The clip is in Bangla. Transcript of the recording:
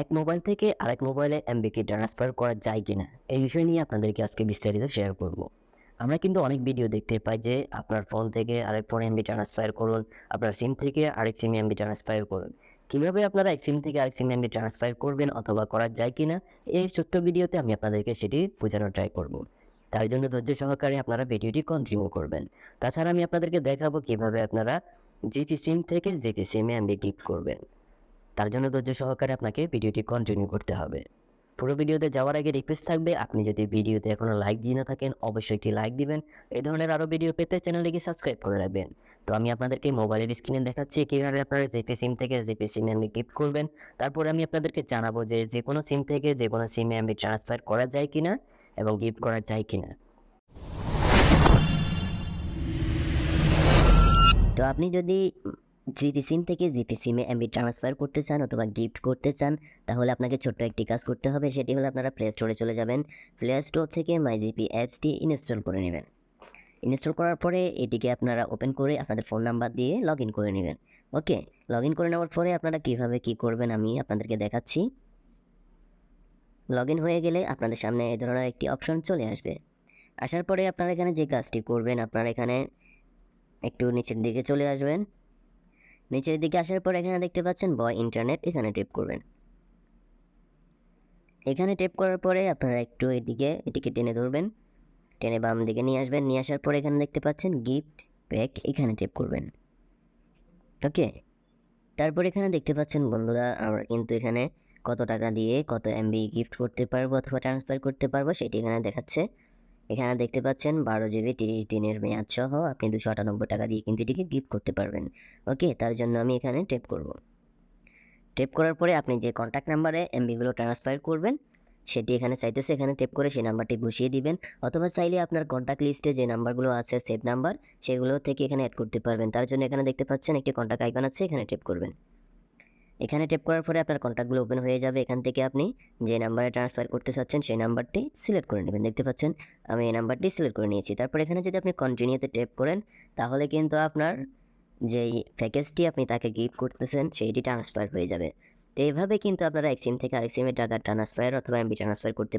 এক মোবাইল থেকে আরেক মোবাইলে এমবি কি ট্রান্সফার করা যায় কিনা, এই বিষয় নিয়ে আপনাদেরকে আজকে বিস্তারিত শেয়ার করব। আমরা কিন্তু অনেক ভিডিও দেখতে পাই যে আপনার ফোন থেকে আরেক ফোনে এমবি ট্রান্সফার করুন, আপনার সিম থেকে আরেক সিমে এমবি ট্রান্সফার করুন। কীভাবে আপনারা এক সিম থেকে আরেক সিমে এমবি ট্রান্সফার করবেন অথবা করা যায় কিনা, এই ছোট্ট ভিডিওতে আমি আপনাদেরকে সেটি বোঝানোর ট্রাই করব। তার জন্য ধৈর্য সহকারে আপনারা ভিডিওটি কন্টিনিউ করবেন। তাছাড়া আমি আপনাদেরকে দেখাবো কীভাবে আপনারা জিপি সিম থেকে জিপি সিমে এমবি গিফট করবেন। তার জন্য ধৈর্য সহকারে আপনাকে ভিডিওটি কন্টিনিউ করতে হবে। পুরো ভিডিওতে যাওয়ার আগে রিকোয়েস্ট থাকবে, আপনি যদি ভিডিওতে এখনও লাইক দিয়ে না থাকেন, অবশ্যই একটি লাইক দিবেন। এই ধরনের আরও ভিডিও পেতে চ্যানেলটিকে সাবস্ক্রাইব করে রাখবেন। তো আমি আপনাদেরকে মোবাইলের স্ক্রিনে দেখাচ্ছি কীভাবে আপনারা জিপি সিম থেকে জিপি সিমে এমবি গিফট করবেন, তারপরে আমি আপনাদেরকে জানাব যে যে কোনো সিম থেকে যে কোনো সিমে এমবি ট্রান্সফার করা যায় কিনা এবং গিফট করা যায় কিনা। তো আপনি যদি জিপি সিম থেকে জিপি সিমে এমবি ট্রান্সফার করতে চান অথবা গিফট করতে চান, তাহলে আপনাকে ছোট্ট একটি কাজ করতে হবে, সেটি হলো আপনারা প্লে স্টোরে চলে যাবেন। প্লে স্টোর থেকে মাই জিপি অ্যাপসটি ইনস্টল করে নেবেন। ইনস্টল করার পরে এটিকে আপনারা ওপেন করে আপনাদের ফোন নাম্বার দিয়ে লগ করে নেবেন। ওকে লগ করে নেওয়ার পরে আপনারা কীভাবে কী করবেন আমি আপনাদেরকে দেখাচ্ছি। লগ হয়ে গেলে আপনাদের সামনে এ ধরনের একটি অপশন চলে আসবে। আসার পরে আপনারা এখানে যে কাজটি করবেন, আপনারা এখানে একটু নিচের দিকে চলে আসবেন। নিচের দিকে আসার পর এখানে দেখতে পাচ্ছেন বয় ইন্টারনেট এখানে টেপ করবেন। এখানে টেপ করার পরে আপনারা একটু এদিকে, এটিকে টেনে ধরবেন। টেনে বাম দিকে নিয়ে আসবেন, নিয়ে আসার পরে এখানে দেখতে পাচ্ছেন গিফট প্যাক এখানে টেপ করবেন। ওকে তারপর এখানে দেখতে পাচ্ছেন বন্ধুরা, আমরা কিন্তু এখানে কত টাকা দিয়ে কত এমবি গিফট করতে পারব অথবা ট্রান্সফার করতে পারব, সেটি এখানে দেখাচ্ছে। এখানে দেখতে পাচ্ছেন বারো জিবি তিরিশ দিনের মেয়াদ সহ আপনি দুশো আটানব্বই টাকা দিয়ে কিন্তু এটিকে গিফট করতে পারবেন। ওকে তার জন্য আমি এখানে টেপ করব। টেপ করার পরে আপনি যে কন্ট্যাক্ট নাম্বারে এমবিগুলো ট্রান্সফার করবেন, সেটি এখানে চাইতেছে, এখানে টেপ করে সেই নাম্বারটি বসিয়ে দিবেন। অথবা চাইলে আপনার কন্ট্যাক্ট লিস্টে যে নাম্বারগুলো আছে সেভ নাম্বার সেগুলো থেকে এখানে অ্যাড করতে পারবেন। তার জন্য এখানে দেখতে পাচ্ছেন একটি কন্ট্যাক্ট আইকন আছে, এখানে টেপ করবেন। এখানে টেপ করার পরে আপনার কন্ট্যাক্টগুলো ওপেন হয়ে যাবে। এখান থেকে আপনি যে নাম্বারে ট্রান্সফার করতে চাচ্ছেন, সেই নাম্বারটি সিলেক্ট করে নেবেন। দেখতে পাচ্ছেন, আমি এই নাম্বারটি সিলেক্ট করে নিয়েছি। তারপর এখানে যদি আপনি কন্টিনিউতে টেপ করেন, তাহলে কিন্তু আপনার যেই প্যাকেজটি আপনি তাকে গিফট করতেছেন, সেইটি ট্রান্সফার হয়ে যাবে। তো এইভাবে কিন্তু আপনারা এক সিম থেকে আরেক সিমে টাকা ট্রান্সফার অথবা এমবি ট্রান্সফার করতে